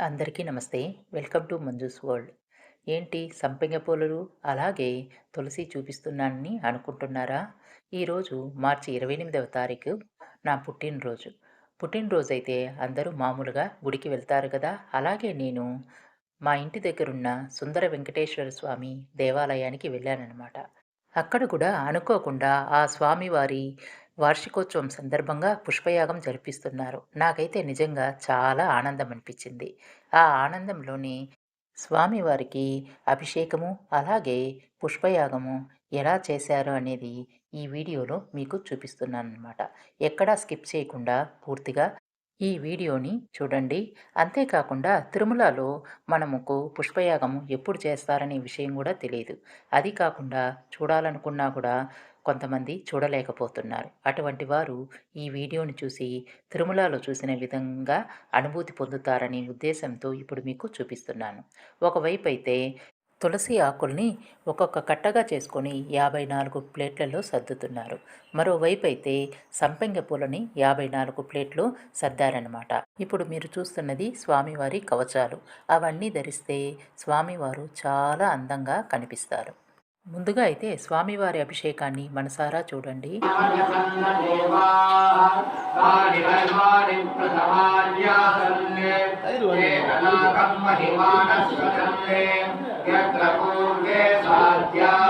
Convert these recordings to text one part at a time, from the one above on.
అందరికీ నమస్తే. Welcome to Manju's world. ఏంటి సంపెంగ పూలు అలాగే తులసి చూపిస్తున్నానని అనుకుంటున్నారా? ఈరోజు మార్చి ఇరవై ఎనిమిదవ తారీఖు నా పుట్టినరోజు. పుట్టినరోజు అయితే అందరూ మామూలుగా గుడికి వెళ్తారు కదా? అలాగే నేను మా ఇంటి దగ్గరున్న సుందర వెంకటేశ్వర స్వామి దేవాలయానికి వెళ్ళానన్నమాట. అక్కడ కూడా అనుకోకుండా ఆ స్వామివారి వార్షికోత్సవం సందర్భంగా పుష్పయాగం జరిపిస్తున్నారు. నాకైతే నిజంగా చాలా ఆనందం అనిపించింది ఆ ఆనందంలోని స్వామివారికి అభిషేకము అలాగే పుష్పయాగము ఎలా చేశారు అనేది ఈ వీడియోలో మీకు చూపిస్తున్నాను అనమాట ఎక్కడా స్కిప్ చేయకుండా పూర్తిగా ఈ వీడియోని చూడండి. అంతేకాకుండా తిరుమలలో మనముకు పుష్పయాగము ఎప్పుడు చేస్తారనే విషయం కూడా తెలియదు. అది కాకుండా చూడాలనుకున్నా కూడా కొంతమంది చూడలేకపోతున్నారు. అటువంటి వారు ఈ వీడియోని చూసి తిరుమలలో చూసిన విధంగా అనుభూతి పొందుతారనే ఉద్దేశంతో ఇప్పుడు మీకు చూపిస్తున్నాను. ఒకవైపు అయితే తులసి ఆకుల్ని ఒక్కొక్క కట్టగా చేసుకొని యాభై నాలుగు ప్లేట్లలో సర్దుతున్నారు. మరోవైపు అయితే సంపెంగ పూలని యాభై నాలుగు ప్లేట్లు సర్దారనమాట ఇప్పుడు మీరు చూస్తున్నది స్వామివారి కవచాలు. అవన్నీ ధరిస్తే స్వామివారు చాలా అందంగా కనిపిస్తారు. ముందుగా అయితే స్వామివారి అభిషేకాన్ని మనసారా చూడండి. విశ్వనారాయణ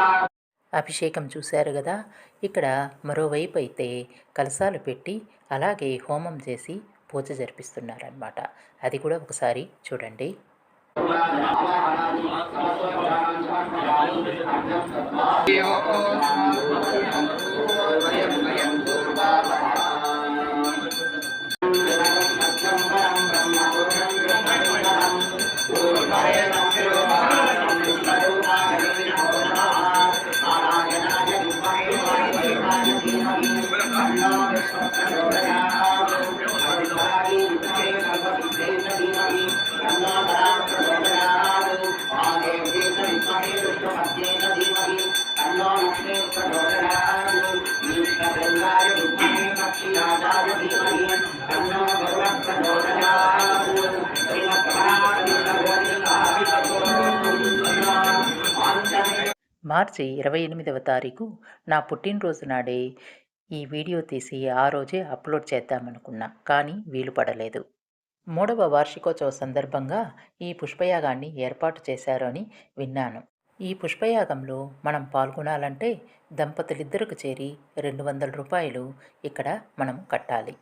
అభిషేకం చూశారు కదా ఇక్కడ మరోవైపు అయితే కలసాలు పెట్టి అలాగే హోమం చేసి పూజ జరిపిస్తున్నారనమాట అది కూడా ఒకసారి చూడండి. మార్చి ఇరవై ఎనిమిదవ తారీఖు నా పుట్టినరోజు నాడే ఈ వీడియో తీసి ఆ రోజే అప్లోడ్ చేద్దామనుకున్నా కానీ వీలు పడలేదు. మూడవ వార్షికోత్సవ సందర్భంగా ఈ పుష్పయాగాన్ని ఏర్పాటు చేశారు అని విన్నాను. ఈ పుష్పయాగంలో మనం పాల్గొనాలంటే దంపతులిద్దరికి చేరి రెండు వందల రూపాయలు ఇక్కడ మనం కట్టాలి.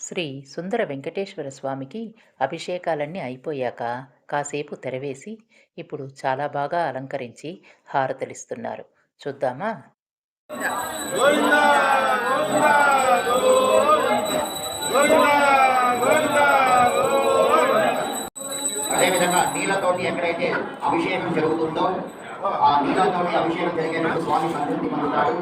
శ్రీ సుందర వెంకటేశ్వర స్వామికి అభిషేకాలన్నీ అయిపోయాక కాసేపు తెరవేసి ఇప్పుడు చాలా బాగా అలంకరించి హారతలిస్తున్నారు. చూద్దామా? అదేవిధంగా నీళ్ళతోటి ఎక్కడైతే అభిషేకం జరుగుతుందో ఆ నీళ్ళతోటి అభిషేకం జరిగేటప్పుడు స్వామి సంతృప్తి పొందుతాడు.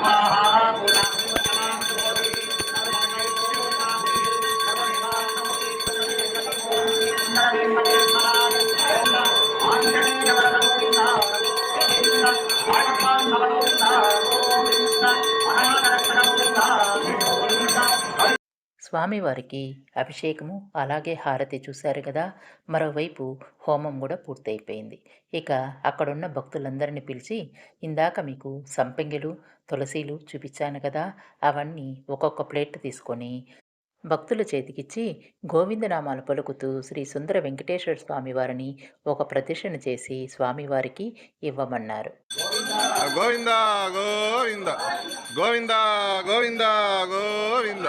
स्वाहा స్వామివారికి అభిషేకము అలాగే హారతి చూశారు కదా. మరోవైపు హోమం కూడా పూర్తయిపోయింది. ఇక అక్కడున్న భక్తులందరిని పిలిచి ఇందాక మీకు సంపెంగెలు తులసీలు చూపించాను కదా. అవన్నీ ఒక్కొక్క ప్లేట్ తీసుకొని భక్తుల చేతికిచ్చి గోవిందనామాలు పలుకుతూ శ్రీ సుందర వెంకటేశ్వర స్వామి వారిని ఒక ప్రదర్శన చేసి స్వామివారికి ఇవ్వమన్నారు. గోవింద గోవింద గోవింద గోవింద గోవింద.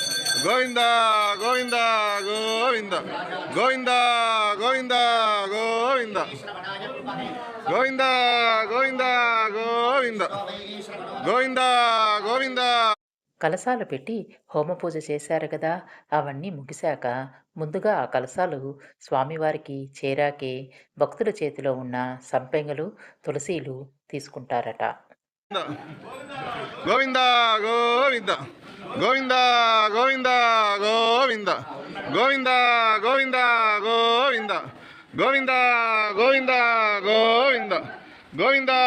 గోవింద గోవింద గోవింద గోవింద గోవింద గోవింద. గోవింద గోవింద గోవింద. గోవింద గోవింద. కలశాలు పెట్టి హోమ పూజ చేశారు కదా అవన్నీ ముగిశాక ముందుగా ఆ కలశాలు స్వామివారికి చేరాకే భక్తుల చేతిలో ఉన్న సంపెంగలు తులసీలు తీసుకుంటారట. గోవింద గోవింద. கோவிந்தா கோவிந்தா கோவிந்தா. கோவிந்தா கோவிந்தா கோவிந்தா. கோவிந்தா கோவிந்தா கோவிந்தா. கோவிந்தா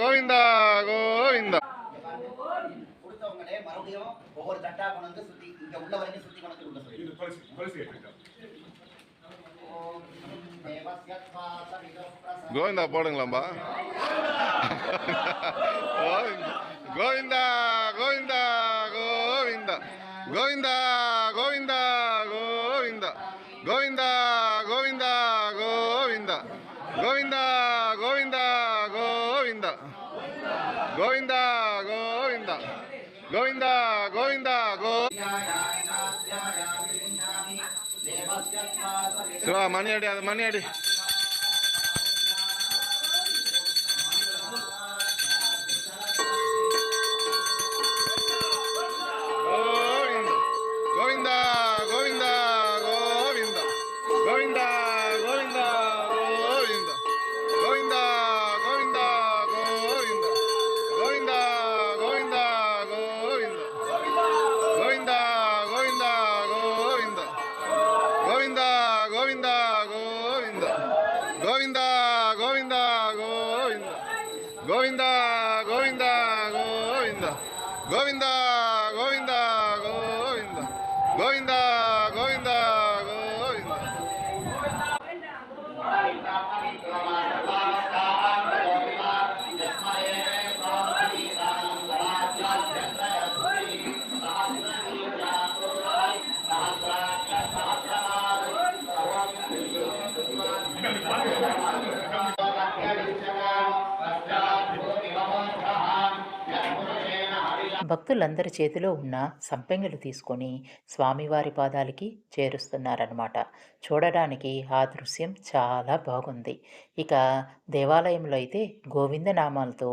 கோவிந்தா கோவிந்தா. ஒவ்வொரு தட்டா கோவிந்தா போடுங்களாம்பா. கோவிந்தா கோவிந்தா గోవింద గోవింద గోవింద గోవింద గోవింద గోవింద గోవింద గోవింద గోవింద గోవింద గోవింద గోవింద గోవింద గో శివ మణి అడి అది మణి Kita భక్తులందరి చేతిలో ఉన్న సంపెంగలు తీసుకొని స్వామివారి పాదాలకి చేరుస్తున్నారనమాట చూడడానికి ఆ దృశ్యం చాలా బాగుంది. ఇక దేవాలయంలో అయితే గోవిందనామాలతో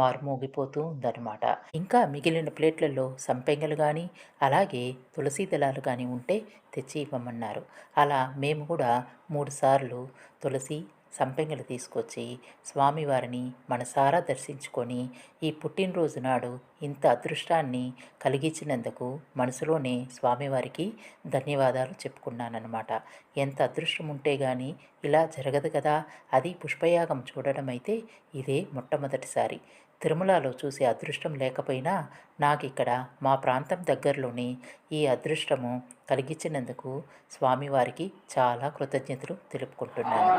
మారుమోగిపోతూ ఉందన్నమాట. ఇంకా మిగిలిన ప్లేట్లలో సంపెంగలు కానీ అలాగే తులసి దళాలు కానీ ఉంటే తెచ్చి ఇవ్వమన్నారు. అలా మేము కూడా మూడుసార్లు తులసి సంపెంగలు తీసుకొచ్చి స్వామివారిని మనసారా దర్శించుకొని ఈ పుట్టినరోజు నాడు ఇంత అదృష్టాన్ని కలిగించినందుకు మనసులోనే స్వామివారికి ధన్యవాదాలు చెప్పుకున్నానమాట ఎంత అదృష్టం ఉంటే గాని ఇలా జరగదు కదా అది పుష్పయాగం చూడడం అయితే ఇదే మొట్టమొదటిసారి. తిరుమలలో చూసే అదృష్టం లేకపోయినా నాకు ఇక్కడ మా ప్రాంతం దగ్గరలోని ఈ అదృష్టము కలిగించినందుకు స్వామివారికి చాలా కృతజ్ఞతలు తెలుపుకుంటున్నాను.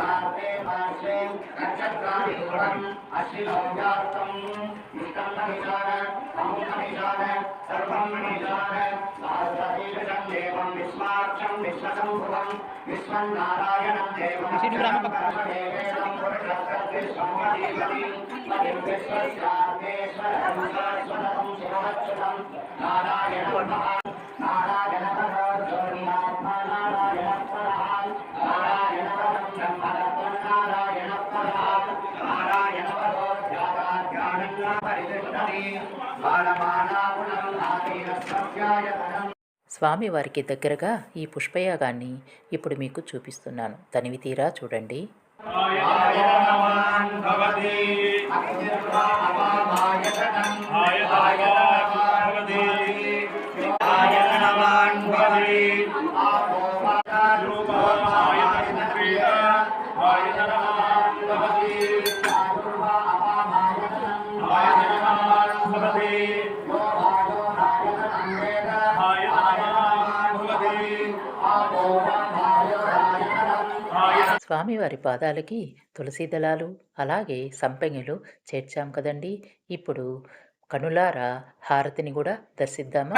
నారాయణ స్వామివారికి దగ్గరగా ఈ పుష్పయాగాన్ని ఇప్పుడు మీకు చూపిస్తున్నాను. తనివి తీరా చూడండి. ఆయతనవాన్ స్వామివారి పాదాలకి తులసి దళాలు అలాగే సంపెంగిలు చేర్చాం కదండి. ఇప్పుడు కనులారా హారతిని కూడా దర్శిద్దామా?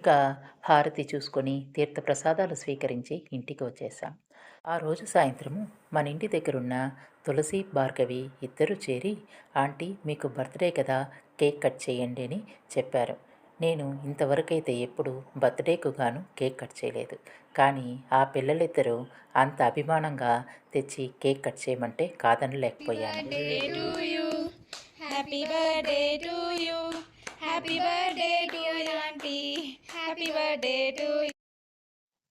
ఇక హారతి చూసుకొని తీర్థప్రసాదాలు స్వీకరించి ఇంటికి వచ్చేసాం ఆ రోజు సాయంత్రము మన ఇంటి దగ్గరున్న తులసి భార్గవి ఇద్దరు చేరి ఆంటీ మీకు బర్త్డే కదా కేక్ కట్ చేయండి అని చెప్పారు నేను ఇంతవరకైతే ఎప్పుడు బర్త్డేకు గాను కేక్ కట్ చేయలేదు కానీ ఆ పిల్లలిద్దరూ అంత అభిమానంగా తెచ్చి కేక్ కట్ చేయమంటే కాదనలేకపోయాను birthday to you. You happy to you.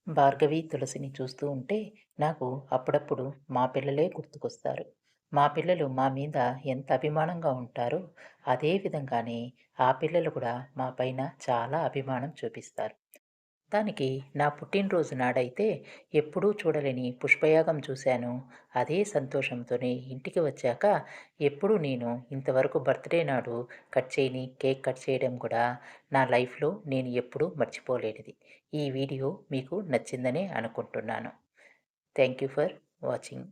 Bhargavi తులసిని చూస్తూ ఉంటే నాకు అప్పుడప్పుడు మా పిల్లలే గుర్తుకొస్తారు. మా పిల్లలు మా మీద ఎంత అభిమానంగా ఉంటారో అదే విధంగానే ఆ పిల్లలు కూడా మా పైన చాలా అభిమానం చూపిస్తారు. దానికి నా పుట్టినరోజు నాడైతే ఎప్పుడూ చూడలేని పుష్పయాగం చూశాను. అదే సంతోషంతోనే ఇంటికి వచ్చాక ఎప్పుడు నేను ఇంతవరకు బర్త్డే నాడు కట్ చేయని కేక్ కట్ చేయడం కూడా నా లైఫ్లో నేను ఎప్పుడూ మర్చిపోలేనిది. ఈ వీడియో మీకు నచ్చిందనే అనుకుంటున్నాను. Thank you for watching.